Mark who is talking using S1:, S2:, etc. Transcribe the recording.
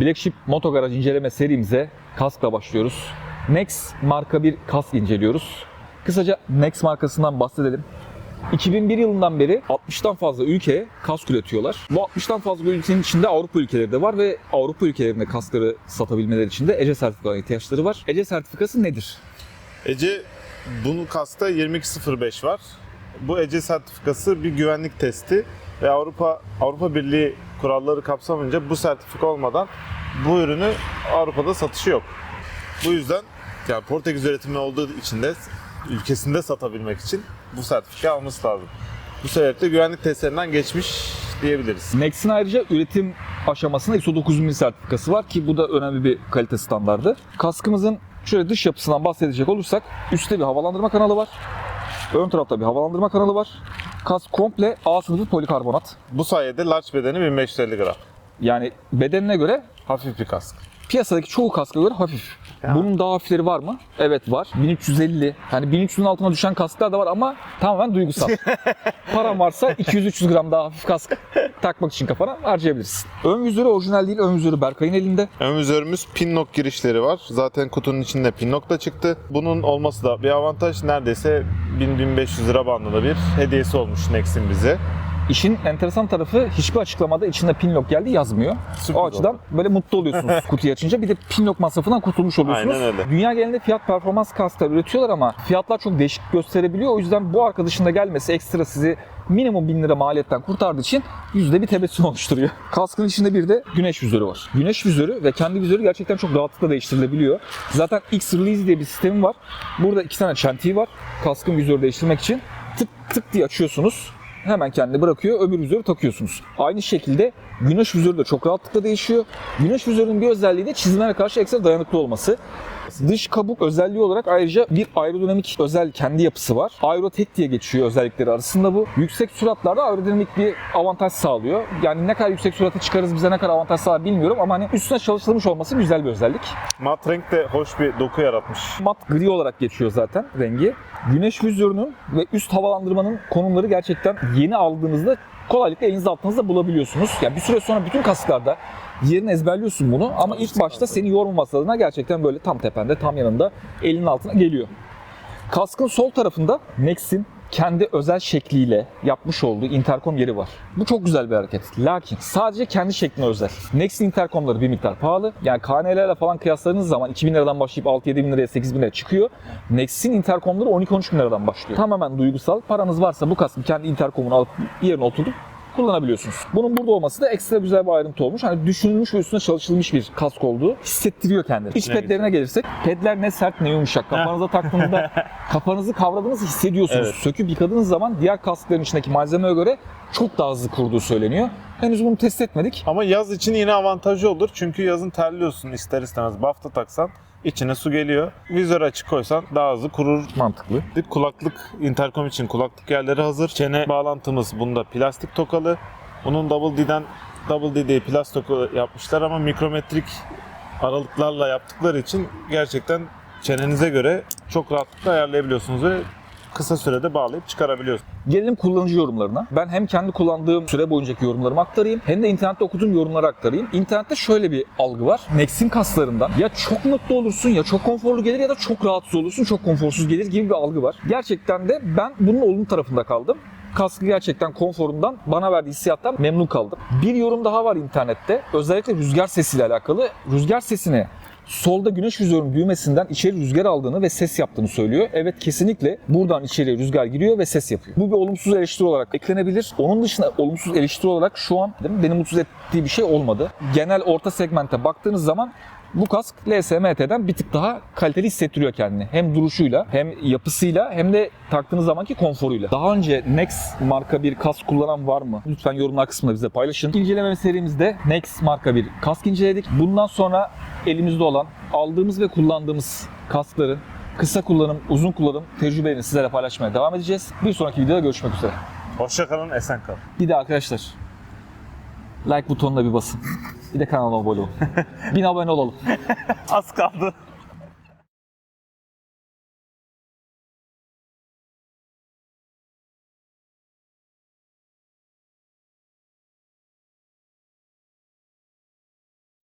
S1: Black Sheep Moto Garaj inceleme serimize kaskla başlıyoruz. Nex marka bir kask inceliyoruz. Kısaca Nex markasından bahsedelim. 2001 yılından beri 60'tan fazla ülkeye kask üretiyorlar. Bu 60'tan fazla ülkenin içinde Avrupa ülkeleri de var ve Avrupa ülkelerinde kaskları satabilmeleri için de ECE sertifikalarına ihtiyaçları var. ECE sertifikası nedir?
S2: Ece bunun kasta 2205 var. Bu Ece sertifikası bir güvenlik testi ve Avrupa Avrupa Birliği kuralları kapsamınca bu sertifika olmadan bu ürünü Avrupa'da satışı yok. Bu yüzden yani Portekiz üretimi olduğu için de ülkesinde satabilmek için bu sertifika alması lazım. Bu sebeple güvenlik testlerinden geçmiş diyebiliriz.
S1: Nex'in ayrıca üretim aşamasında ISO 9000 sertifikası var ki bu da önemli bir kalite standardı. Kaskımızın şöyle dış yapısından bahsedecek olursak üstte bir havalandırma kanalı var. Ön tarafta bir havalandırma kanalı var. Kask komple A sınıfı polikarbonat.
S2: Bu sayede large bedeni 1550 gram.
S1: Yani bedenine göre
S2: Hafif bir kask.
S1: piyasadaki çoğu kaska göre hafif. Bunun daha hafifleri var mı? Evet var. 1350. Yani 1300'ün altına düşen kasklar da var ama tamamen duygusal. Paran varsa 200-300 gram daha hafif kask takmak için kafana harcayabilirsin. Ön vizörü orijinal değil. Ön vizörü Berkay'ın elinde.
S2: Ön vizörümüz pinlock girişleri var. Zaten kutunun içinde pinlock da çıktı. Bunun olması da bir avantaj. Neredeyse 1000-1500 lira bandında bir hediyesi olmuş Nex'in bize.
S1: İşin enteresan tarafı hiçbir açıklamada içinde pinlock geldi yazmıyor.
S2: Süper
S1: o açıdan böyle mutlu oluyorsunuz kutuyu açınca. Bir de pinlock masrafından kurtulmuş oluyorsunuz.
S2: Aynen öyle.
S1: Dünya genelinde fiyat performans kasklar üretiyorlar ama fiyatlar çok değişik gösterebiliyor. O yüzden bu arkadaşın da gelmesi ekstra sizi minimum 1000 lira maliyetten kurtardığı için yüzde bir tebessüm oluşturuyor. Kaskın içinde bir de güneş vizörü var. Güneş vizörü ve kendi vizörü gerçekten çok rahatlıkla değiştirilebiliyor. Zaten X-Release diye bir sistemi var. Burada iki tane çentiği var. Kaskın vizörü değiştirmek için. Tık tık diye açıyorsunuz. Hemen kendini bırakıyor, öbür vizörü takıyorsunuz. Aynı şekilde güneş vizörü de çok rahatlıkla değişiyor. Güneş vizörünün bir özelliği de çizimlere karşı ekstra dayanıklı olması. Dış kabuk özelliği olarak ayrıca bir aerodinamik özel kendi yapısı var. Aerotek diye geçiyor özellikleri arasında bu. Yüksek süratlarda aerodinamik bir avantaj sağlıyor. Yani ne kadar yüksek sürate çıkarız bize ne kadar avantaj sağlar bilmiyorum ama hani üstüne çalışılmış olması güzel bir özellik.
S2: Mat renk de hoş bir doku yaratmış.
S1: Mat gri olarak geçiyor zaten rengi. Güneş vizörünün ve üst havalandırmanın konumları gerçekten yeni aldığınızda kolaylıkla elinizde altınızda bulabiliyorsunuz. Yani bir süre sonra bütün kasklarda yerini ezberliyorsun bunu ama ilk başta seni yormaması adına gerçekten böyle tam tepende, tam yanında, elinin altına geliyor. Kaskın sol tarafında Nex'in kendi özel şekliyle yapmış olduğu interkom yeri var. Bu çok güzel bir hareket. Lakin sadece kendi şekline özel. Nex'in interkomları bir miktar pahalı. Yani KN'lerle falan kıyasladığınız zaman 2000 liradan başlayıp 6-7 bin liraya 8 bin liraya çıkıyor. Nex'in interkomları 12-13 bin liradan başlıyor. Tamamen duygusal. Paranız varsa bu kaskın kendi interkomunu alıp yerine oturtup kullanabiliyorsunuz. Bunun burada olması da ekstra güzel bir ayrıntı olmuş. Hani düşünülmüş ve üstüne çalışılmış bir kask olduğu hissettiriyor kendini. İç
S2: Ne
S1: pedlerine gelirsek, pedler ne sert ne yumuşak. Kafanıza taktığınızda kafanızı kavradığınızı hissediyorsunuz.
S2: Evet.
S1: Söküp yıkadığınız zaman diğer kaskların içindeki malzemeye göre çok daha hızlı kurduğu söyleniyor. Henüz bunu test etmedik.
S2: Ama yaz için yine avantajı olur. Çünkü yazın terliyorsun ister istemez. Bafta taksan içine su geliyor. Vizör açık koysan daha hızlı kurur.
S1: Mantıklı.
S2: Kulaklık, interkom için kulaklık yerleri hazır. Çene bağlantımız bunda plastik tokalı. Bunun Double D'den Double D diye plastik tokalı yapmışlar ama mikrometrik aralıklarla yaptıkları için gerçekten çenenize göre çok rahatlıkla ayarlayabiliyorsunuz ve kısa sürede bağlayıp çıkarabiliyorsunuz.
S1: Gelelim kullanıcı yorumlarına. Ben hem kendi kullandığım süre boyuncaki yorumlarımı aktarayım hem de internette okuduğum yorumları aktarayım. İnternette şöyle bir algı var. Nex'in kaslarından ya çok mutlu olursun ya çok konforlu gelir ya da çok rahatsız olursun çok konforsuz gelir gibi bir algı var. Gerçekten de ben bunun olumlu tarafında kaldım. Kaskı gerçekten konforundan, bana verdiği hissiyattan memnun kaldım. Bir yorum daha var internette. Özellikle rüzgar sesiyle alakalı. Rüzgar sesini solda güneş vizörünün büyümesinden içeri rüzgar aldığını ve ses yaptığını söylüyor. Evet kesinlikle buradan içeriye rüzgar giriyor ve ses yapıyor. Bu bir olumsuz eleştiri olarak eklenebilir. Onun dışında olumsuz eleştiri olarak şu an değil mi, beni mutsuz ettiği bir şey olmadı. Genel orta segmente baktığınız zaman bu kask LSMT'den bir tık daha kaliteli hissettiriyor kendini. Hem duruşuyla, hem yapısıyla, hem de taktığınız zamanki konforuyla. Daha önce Nex marka bir kask kullanan var mı? Lütfen yorumlar kısmında bize paylaşın. İnceleme serimizde Nex marka bir kask inceledik. Bundan sonra elimizde olan, aldığımız ve kullandığımız kaskların kısa kullanım, uzun kullanım tecrübelerini sizlerle paylaşmaya devam edeceğiz. Bir sonraki videoda görüşmek üzere.
S2: Hoşçakalın, esen kalın.
S1: Bir de arkadaşlar like butonuna bir basın. Bir de kanalıma abone olun. Bin abone olalım.
S2: Az kaldı.